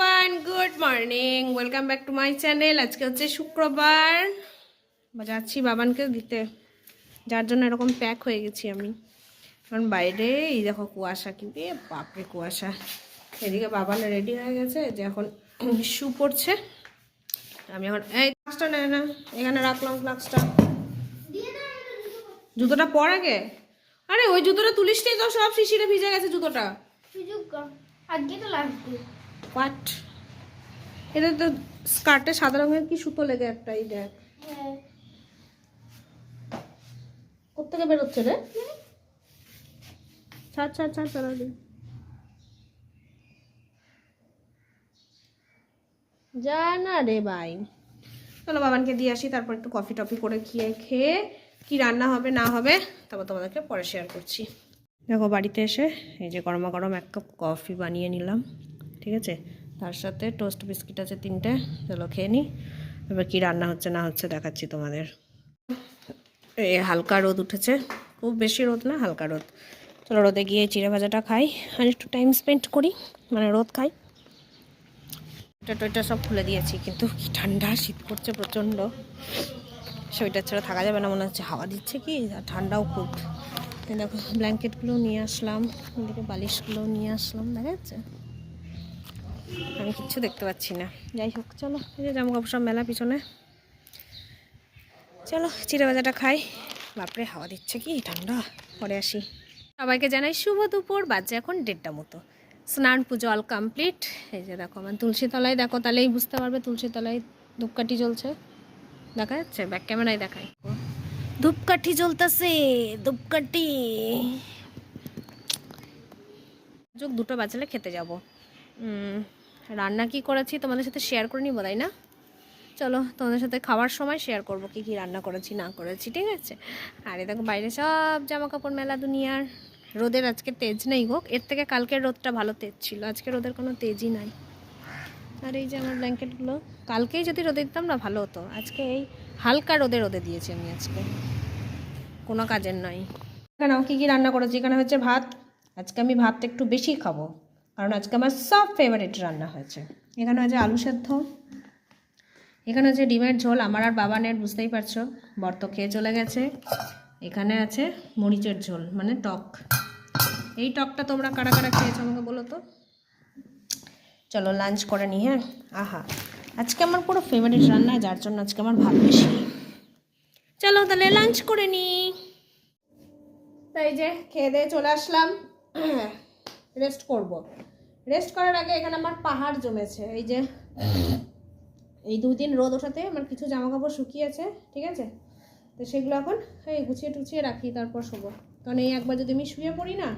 Everyone good morning welcome back to my channel আজকে হচ্ছে শুক্রবার। যাচ্ছি বাবানকে দিতে। যার জন্য এরকম প্যাক হয়ে গেছি আমি। কারণ বাইরে এই দেখো কুয়াশা কিন্তু এ বাপরে কুয়াশা। এদিকে বাবান রেডি হয়ে গেছে যে এখন শু পড়ছে। আমি এখন এই ফ্লাক্সটা নেয় না, এখানে রাখলাম ফ্লাক্সটা জুতোটা পর আগে? আরে ওই জুতোটা তুলিসটাই তো, সব শিশিরে ভিজে গেছে জুতোটা। আজকে তো লাগবে। হোয়াট এটা তো স্কার্টে সাদা রঙের কি সুতো লেগে একটা এই দেখ। হ্যাঁ। কোথেকে বেরোচ্ছে রে? ছাড় ছাড় ছাড় চালা যা না রে ভাই। চলো বাবানকে দিয়ে আসি তারপর একটু কফি টফি করে খেয়ে খেয়ে কি রান্না হবে না হবে তারপর তোমাদেরকে পরে শেয়ার করছি। দেখো বাড়িতে এসে এই যে গরমা গরম এক কাপ কফি বানিয়ে নিলাম। ঠিক আছে? তার সাথে টোস্ট বিস্কিট আছে তিনটে। চলো খেয়ে নিই এবার কী রান্না হচ্ছে না হচ্ছে দেখাচ্ছি তোমাদের। এ হালকা রোদ উঠেছে। খুব বেশি রোদ না, হালকা রোদ। চলো রোদে গিয়ে চিড়ে ভাজাটা খাই আর একটু টাইম স্পেন্ড করি মানে রোদ খাই। এটা সব খুলে দিয়েছি, কিন্তু কি ঠান্ডা, শীত করছে প্রচণ্ড। সোয়েটার ছাড়া থাকা যাবে না, মনে হচ্ছে হাওয়া দিচ্ছে কি, আর ঠান্ডাও খুব। দেখো ব্ল্যাঙ্কেটগুলো নিয়ে আসলাম, এদিকে বালিশগুলো নিয়ে আসলাম, দেখা যাচ্ছে? আমি কিচ্ছু দেখতে পাচ্ছি না। যাই হোক চলো। এই যে জামা কাপড় সব মেলা পিছনে। চলো চিড়ে ভাজাটা খাই। বাপরে হাওয়া দিচ্ছে কি? ঠান্ডা। পরে আসি। সবাইকে জানাই শুভ দুপুর। বাজে এখন দেড়টা মতো। স্নান পুজো অল কমপ্লিট এই যে দেখো আমার তুলসী তলায় দেখো তাহলেই বুঝতে পারবে তুলসী তলায় ধূপকাঠি জ্বলছে। দেখা যাচ্ছে? ব্যাক ক্যামেরায় দেখাই। ধূপকাঠি জ্বলতেছে ধূপকাঠি। যোগ দুটো বাজালে খেতে যাব। রান্না কি করেছি তোমাদের সাথে শেয়ার করে নিবো, তাই না? চলো, তোমাদের সাথে খাওয়ার সময় শেয়ার করব কি কি রান্না করেছি, না করেছি, ঠিক আছে? আর এ দেখো, বাইরে সব জামা কাপড় মেলা দুনিয়ার। রোদের আজকে তেজ নেই হোক এর থেকে কালকের রোদটা ভালো তেজ ছিল। আজকে রোদের কোনো তেজই নাই। আর এই যে আমার ব্ল্যাঙ্কেটগুলো, কালকেই যদি রোদে দিতাম না, ভালো হতো। আজকে এই হালকা রোদে রোদে দিয়েছি আমি আজকে। কোনো কাজের নয় এখানে কী কী রান্না করেছি? এখানে হচ্ছে ভাত। আজকে আমি ভাতটা একটু বেশি খাব। কারণ আজকে আমার সব ফেভারিট রান্না হয়েছে। এখানে হচ্ছে আলু সেদ্ধ, এখানে হচ্ছে ডিমের ঝোল, আমার আর বাবা বাবানের বুঝতেই পারছ বর্ত খেয়ে চলে গেছে। এখানে আছে মরিচের ঝোল মানে টক। এই টকটা তোমরা কারা কারা খেয়েছো আমাকে বলো তো? চলো লাঞ্চ করে নি হ্যাঁ? আহা, আজকে আমার পুরো ফেভারিট রান্না, যার জন্য আজকে আমার ভাত বেশি। চলো তাহলে লাঞ্চ করে নি। তাই যে, খেয়ে দিয়ে চলে আসলাম। রেস্ট করব। রেস্ট করার আগে এখানে আমার পাহাড় জমেছে। এই যে, এই দুদিন রোদ ওঠাতে আমার কিছু জামা কাপড় শুকিয়েছে ঠিক আছে? তো সেগুলো এখন এই গুছিয়ে টুছিয়ে রাখি, তারপর শোবো। কারণ এই একবার যদি আমি শুয়ে পড়ি না,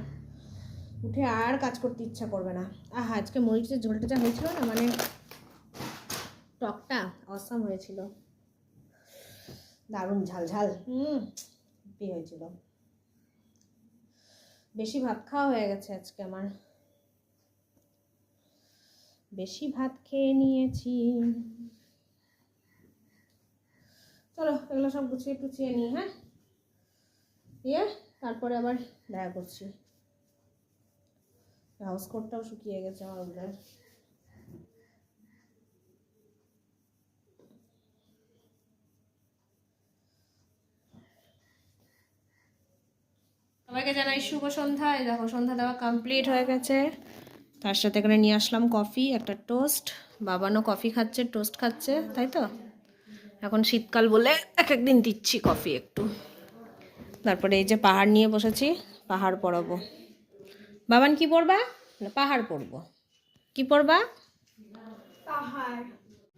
উঠে আর কাজ করতে ইচ্ছা করবে না। আহা, আজকে মরিচের ঝোলটা যা হয়েছিল না মানে টকটা অসাম হয়েছিল। দারুণ ঝাল ঝাল হুম হয়েছিল? বেশি ভাত খাওয়া হয়ে গেছে আজকে আমার। বেশি ভাত খেয়ে নিয়েছি। চলো এগুলো সব গুছিয়ে টুছিয়ে নিই হ্যাঁ? দিয়ে তারপরে আবার দেখা করছি। হাউস কোটটাও শুকিয়ে গেছে আমার শুভ সন্ধ্যা এই দেখো সন্ধ্যা দেওয়া কমপ্লিট হয়ে গেছে। তার সাথে এখানে নিয়ে আসলাম কফি একটা টোস্ট বাবানও কফি খাচ্ছে টোস্ট খাচ্ছে তাই তো? এখন শীতকাল বলে এক একদিন দিচ্ছি কফি একটু। তারপরে এই যে পাহাড় নিয়ে বসেছি পাহাড় পড়াবো। বাবান কি পড়বা? না পাহাড় পড়ব। কি পড়বা? পাহাড়।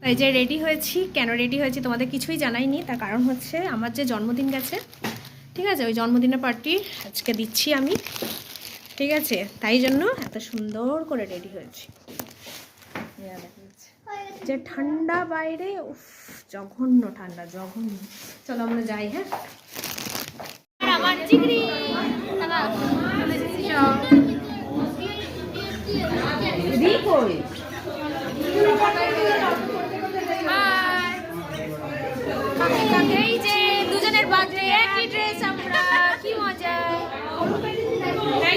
এই যে রেডি হয়েছি কেন রেডি হয়েছি তোমাদের কিছুই জানাইনি তার কারণ হচ্ছে আমার যে জন্মদিন গেছে ঠিক আছে, ওই জন্মদিনের পার্টি আজকে দিচ্ছি আমি। ঠিক আছে, তাই জন্য এত সুন্দর করে রেডি হয়েছি। যে ঠান্ডা বাইরে, উফ, জঘন্য ঠান্ডা, জঘন্য। চলো আমরা যাই হ্যাঁ?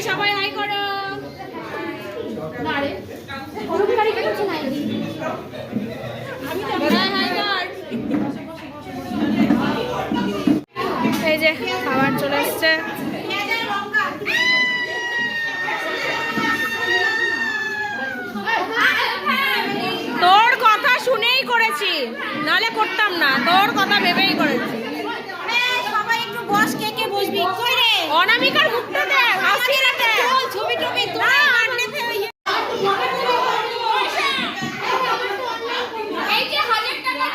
সবাই হাই করো। নাই এই যে খাবার চলে এসছে। তোর কথা শুনেই করেছি নালে করতাম না। তোর কথা ভেবেই করেছি। সবাই একটু বস কে কে বসবি? কই রে? অনামিকার মুখটা দেখ হাসি না দেখ ছবি টবি তোরা আন্ডেতে এই যে হাজার টাকা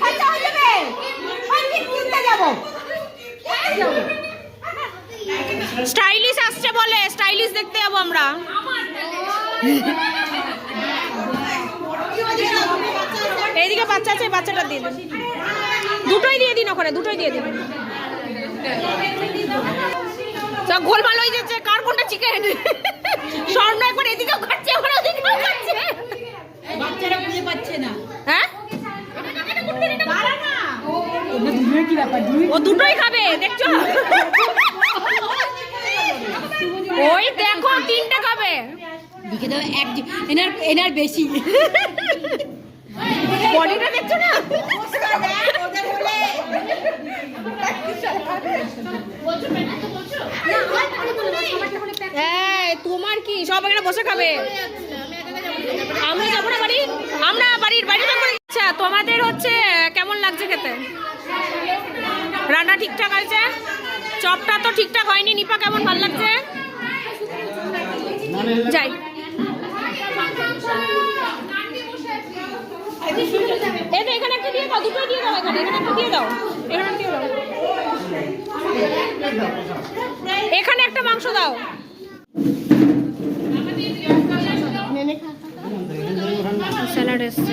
খরচা হয়ে যাবে আমি কিনতে যাব স্টাইলিশ আসছে বলে স্টাইলিশ দেখতে যাব আমরা। এইদিকে বাচ্চা আছে বাচ্চাটা দিয়ে দিন। দুটোই দিয়ে দিন ওখানে দুটোই দিয়ে দিন। সব গোলমাল হয়ে যাচ্ছে কার কোনটা চিকেন স্বর্ণ একবার এদিকেও খাচ্ছে একবার ওদিকেও খাচ্ছে বাচ্চারা বুঝতে পারছে না। হ্যাঁ? ও দুটোই খাবে দেখছ? ওই দেখো তিনটে খাবে। দিকে দাও এক এনার এনার বেশি। বডিটা দেখছ না? এই তোমার কি? সব এখানে বসে খাবে। আমরা যাব না বাড়ি? আমরা বাড়ির যাব আচ্ছা তোমাদের হচ্ছে কেমন লাগছে খেতে? রান্না ঠিকঠাক আছে চপটা তো ঠিকঠাক হয়নি। নিপা কেমন ভালো লাগছে? যাই। এখানে একটা দাও এখানে একটা এখানে একটা মাংস দাও। স্যালাড এসছে।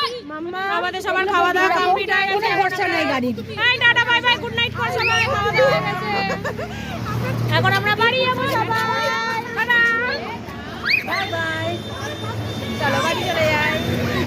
আমাদের সবার খাওয়া দাওয়া কমপ্লিট হয়ে গেছে। খরচা নেই গাড়ি bye tata bye bye good night কর সবাই খাওয়া দাওয়া হয়ে গেছে। এখন আমরা বাড়ি যাব সবাই। টাটা। বাই বাই চলো বাড়ি চলে যাই।